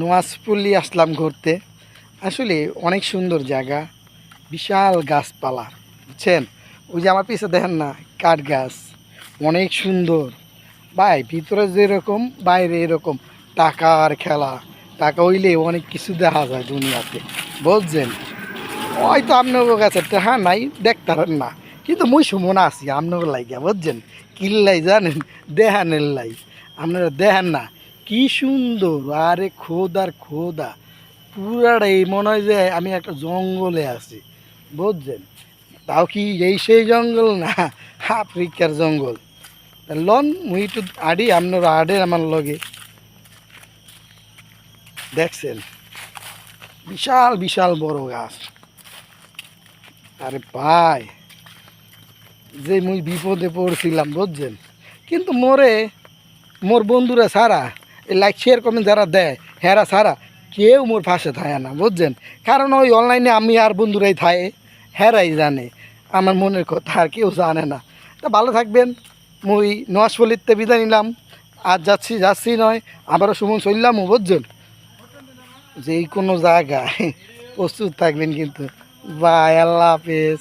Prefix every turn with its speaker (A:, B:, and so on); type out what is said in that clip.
A: নোয়াজপল্লি আসলাম ঘুরতে। আসলে অনেক সুন্দর জায়গা, বিশাল গাছপালা, বুঝছেন? ওই যে আমার পিছে দেখেন না কাঠ গাছ অনেক সুন্দর। ভাই, ভিতরে যেরকম, বাইরে এরকম, টাকার খেলা। টাকা হইলে অনেক কিছু দেখা যায় দুনিয়াতে, বুঝছেন? হয়তো আপনার কাছে টাকা নাই, দেখতারেন না। কিন্তু মুই সুমন আছি আপনার লাগিয়া বুঝছেন? কিল্লাই জানেন, দেহানের লাই। আপনারা দেখেন না কি সুন্দর, আরে খোদার খোদা। পুরাটাই মনে হয় যে আমি একটা জঙ্গলে আছি, বুঝছেন? তাও কি এই সেই জঙ্গল না? আফ্রিকার জঙ্গল। লন, মুই একটু আডি, আপনার আডে আমার লগে। দেখছেন? বিশাল বিশাল বড় গাছ। আরে ভাই, যে মুই বিপদে পড়ছিলাম, বুঝছেন? কিন্তু মোরে, মোর বন্ধুরা সারা এই লাইক শেয়ার কমেন্ট যারা দেয়, হেরা সারা, কেউ মোর পাশে থাকে না, বুঝছেন? কারণ ওই অনলাইনে আমি আর বন্ধুরাই থাকে হেরাই জানে, আমার মনের কথা আর কেউ জানে না। তা ভালো থাকবেন, মুই নোয়াশফলিতে বিদায় নিলাম, আর যাচ্ছি যাচ্ছি নয়, আবারও সুমন চললামও বুঝছেন? যে কোনো জায়গায় প্রস্তুত থাকবেন কিন্তু বাই আল্লাহ হাফেজ।